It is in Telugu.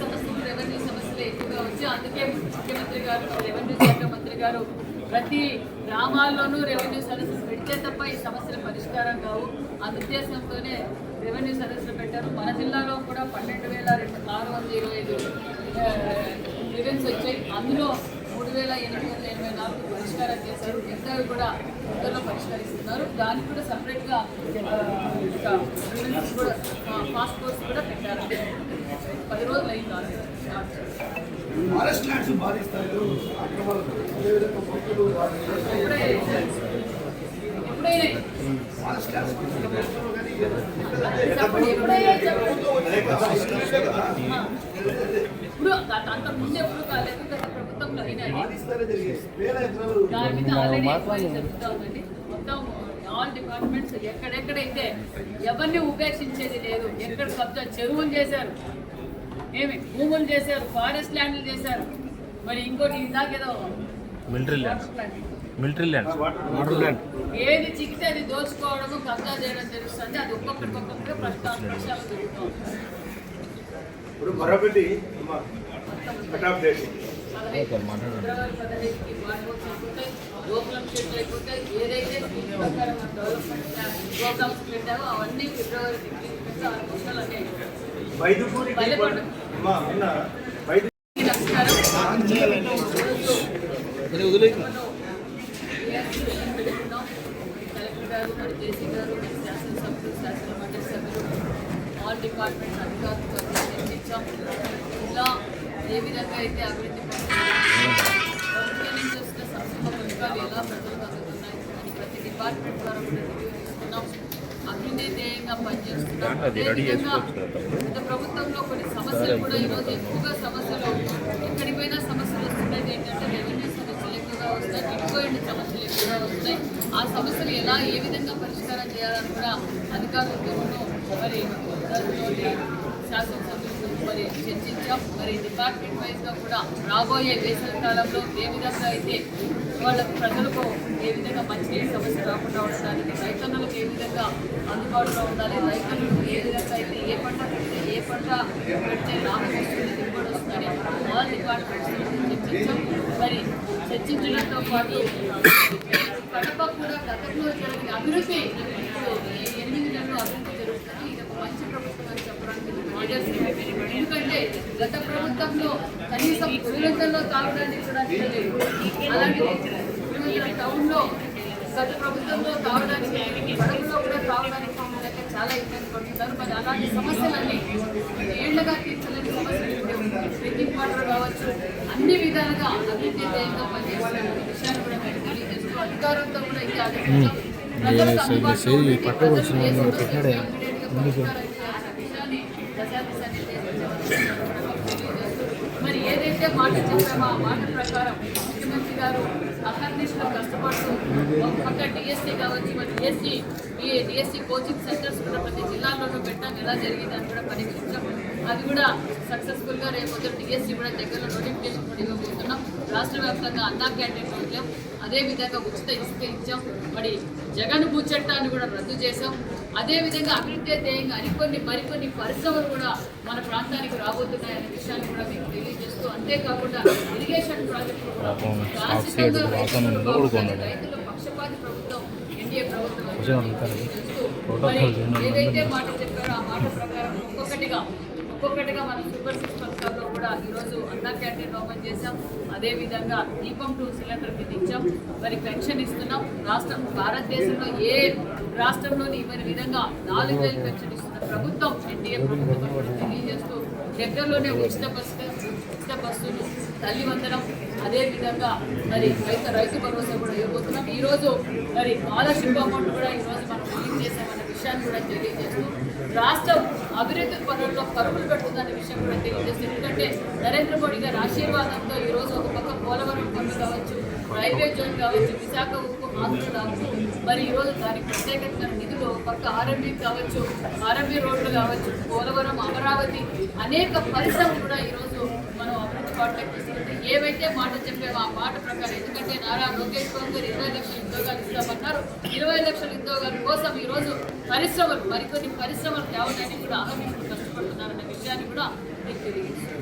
సమస్యలు రెవెన్యూ సమస్యలు ఎక్కువగా అందుకే ముఖ్యమంత్రి గారు రెవెన్యూ గారు ప్రతి గ్రామాల్లోనూ రెవెన్యూ సర్వీసెస్ పెడితే తప్ప ఈ సమస్యల పరిష్కారం కావు అందుద్దేశంతోనే రెవెన్యూ సదస్సులు పెట్టారు మన జిల్లాలో కూడా పన్నెండు వేల రెండు ఆరు వందల ఇరవై ఐదు రివెన్స్ వచ్చాయి అందులో మూడు వేల ఎనిమిది వందల ఎనభై నాలుగు పరిష్కారం చేశారు. ఇద్దరు కూడా దానికి కూడా సపరేట్గా కూడా ఫాస్ట్ కోర్స్ కూడా పెట్టారు. పది రోజులు అయింది. ఫారెస్ట్ ల్యాండ్స్ ఇప్పుడే ఇప్పుడైనా ఫారెస్ట్ ల్యాండ్స్ కానీ చెప్పండి ఎప్పుడైనా చెప్పండి. ఇప్పుడు అంత- అంత ముందే ఎప్పుడు కాలేదు ప్రభుత్వంలో ఎకరాలు దాని మీద ఆల్రెడీ జరుగుతూ ఉందండి. మొత్తం ఆల్ డిపార్ట్మెంట్స్ ఎక్కడెక్కడైతే ఎవరిని ఉపేక్షించేది లేదు ఎక్కడ కబ్జా చెరువులు చేశారు ఏమి భూములు చేశారు ఫారెస్ట్ ల్యాండ్లు చేశారు మరి ఇంకోటి ఇందాకేదో military land. Military land water land ఏది చిక్కితే అది దోచుకోవడము కబ్జా చేయడం తెలుస్తుంది అది ఒక్కొక్కరికి ప్రశ్న విషయాలు జరుగుతూ ఉంటాయి. ఇప్పుడు మరొకటి ఫిబ్రవరి పదహైదుకి వాటర్ అయిపోతాయి గోకులం చెట్లు అయిపోతాయి ఏదైతే దీని ప్రకారం మనం డెవలప్మెంట్ ప్రోగ్రామ్స్ పెట్టామో అవన్నీ ఫిబ్రవరి ఫిఫ్టీన్ ఆరు పుస్తకాలు అన్నీ ఆల్ డిపార్ట్మెంట్ అధికారులతో చర్చించాం. ఇలా ఏ విధంగా అయితే అభివృద్ధి ప్రభుత్వం నుంచి వస్తున్న సంక్షేమ పథకాలు ఎలా ప్రజలకు అందుతున్నాయి? అని ప్రతి డిపార్ట్మెంట్ ద్వారా తీసుకున్నాం అభివృద్ధి ధ్యేయంగా పనిచేస్తున్నాం అదేవిధంగా గత ప్రభుత్వంలో కొన్ని సమస్యలు కూడా ఈరోజు ఎక్కువగా సమస్యలు ఎక్కడికి పోయినా సమస్యలు వస్తున్నాయి ఏంటంటే రెవెన్యూ సమస్యలు ఎక్కువగా వస్తాయి ఎంక్వైరీ సమస్యలు ఎక్కువగా వస్తాయి ఆ సమస్యలు ఎలా ఏ విధంగా పరిష్కారం చేయాలని కూడా అధికారులతో మరి శాసనసభ్యులతో మరి చర్చించాం. మరి డిపార్ట్మెంట్ వైజ్గా కూడా రాబోయే వేసవి కాలంలో ఏ విధంగా అయితే వాళ్ళ ప్రజలకు ఏ విధంగా మంచి సమస్య రాకుండా ఉండడానికి రైతన్నలకు ఏ విధంగా అందుబాటులో ఉండాలి రైతులు ఏ విధంగా అయితే ఏ పంట పెడితే ఏ పంట పెడితే లాభం వస్తుంది దిగుబడి వస్తుందని ఆల్ డిపార్ట్మెంట్స్ చర్చించాం. మరి చర్చించడంతో పాటు కడప కూడా గతంలో జరిగిన అభివృద్ధి ఎన్ని విధంగా అభివృద్ధి జరుగుతుంది. ఇది ఒక మంచి ప్రభుత్వం అని చెప్పడానికి నిదర్శనం. ఎందుకంటే గత ప్రభుత్వంలో కనీసం పులివెందుల్లో తాగడానికి కూడా పులివెందుల టౌన్లో గత ప్రభుత్వంలో తాగడానికి కడపలో కూడా తాగడానికి చాలా ఇబ్బంది పడుతున్నారు. మరి అలాంటి సమస్యలన్నీ ఏళ్ళగా తీర్చలేని సమస్యలు డ్రింకింగ్ వాటర్ కావచ్చు అన్ని విధాలుగా అభివృద్ధి ధ్యేయంగా పనిచేస్తున్న విషయాన్ని కూడా మేము తెలియజేస్తూ అధికారులతో కూడా ఇది ఆలోచించాం ప్రజలకు అందుబాటులో ఉండి మరి ఏదైతే మాట చెప్పామో ఆ మాట ప్రకారం ముఖ్యమంత్రి గారు అహర్నిశలో కష్టపడుతూ ఒక పక్క డిఎస్సీ కావచ్చు మరి డిఎస్సీ ఈ డిఎస్సీ కోచింగ్ సెంటర్స్ కూడా ప్రతి జిల్లాలోనూ పెట్టడం ఎలా జరిగింది అని కూడా పరీక్షించాం. అది కూడా సక్సెస్ఫుల్గా రేపు పొద్దున డిఎస్సీ కూడా దగ్గరలో నోటిఫికేషన్ కూడా ఇవ్వబోతున్నాం రాష్ట్ర వ్యాప్తంగా అన్నా క్యాంటీన్ వదిలాం అదేవిధంగా ఉచిత ఇసుక ఇచ్చాం. మరి జగన్ భూచట్టాన్ని కూడా రద్దు చేశాం. అదేవిధంగా అభివృద్ధి ధ్యేయంగా మరికొన్ని మరికొన్ని పరిశ్రమలు కూడా మన ప్రాంతానికి రాబోతున్నాయనే విషయాన్ని కూడా మీకు తెలియజేస్తూ అంతేకాకుండా ఇరిగేషన్ ప్రాజెక్టులు కూడా. రైతుల పక్షపాతి ప్రభుత్వం ఎన్డీఏ ప్రభుత్వం ఏదైతే మాట చెప్పారో ఆ మాట ప్రకారం ఒక్కొక్కటిగా ఒక్కొక్కటిగా మనం సూపర్ సిక్స్ పథకాల్లో కూడా ఈరోజు అన్నా క్యాంటీన్ ఓపెన్ చేశాం. అదేవిధంగా దీపం టూ సిలిండర్ కింద ఇచ్చాం. మరి పెన్షన్ ఇస్తున్నాం. రాష్ట్రం భారతదేశంలో ఏ రాష్ట్రంలోని ఇవ్వని విధంగా నాలుగు వేలు పెన్షన్ ఇస్తున్న ప్రభుత్వం ఎన్డీఏ ప్రభుత్వం కూడా తెలియజేస్తూ దగ్గరలోనే ఉచిత బస్సు ఉచిత బస్సులు తల్లి వందనం. అదేవిధంగా మరి రైతు రైతు భరోసా కూడా ఇవ్వబోతున్నాం. ఈరోజు మరి స్కాలర్షిప్ అమౌంట్ కూడా ఈరోజు మనం రిలీజ్ చేశామన్న విషయాన్ని కూడా తెలియజేస్తూ రాష్ట్రం అభివృద్ధి పనుల్లో పరుగులు పెడుతుందనే విషయం కూడా తెలియజేస్తుంది. ఎందుకంటే నరేంద్ర మోడీ గారి ఆశీర్వాదంతో ఈరోజు ఒక పక్క పోలవరం పనులు కావచ్చు రైల్వే జోన్ కావచ్చు విశాఖ ఉక్కు మాత్రం కావచ్చు మరి ఈరోజు దానికి ప్రత్యేకమైన నిధులు ఒక పక్క ఆర్ఎంబీ కావచ్చు ఆర్ఎంబీ రోడ్లు కావచ్చు పోలవరం అమరావతి అనేక పరిశ్రమలు కూడా ఈరోజు మనం అభివృద్ధి పాటలు చేస్తుంటే ఏవైతే మాట చెప్పామో ఆ మాట ప్రకారం ఎందుకంటే నారా లోకేష్ బాబు గారు ఇరవై లక్షల ఉద్యోగాలు ఇస్తామన్నారు. ఇరవై లక్షల ఉద్యోగాల కోసం ఈరోజు పరిశ్రమలు మరికొన్ని పరిశ్రమలు తేవడానికి కూడా అహర్నిశలు కష్టపడుతున్నారన్న విషయాన్ని కూడా మీకు తెలియజేస్తారు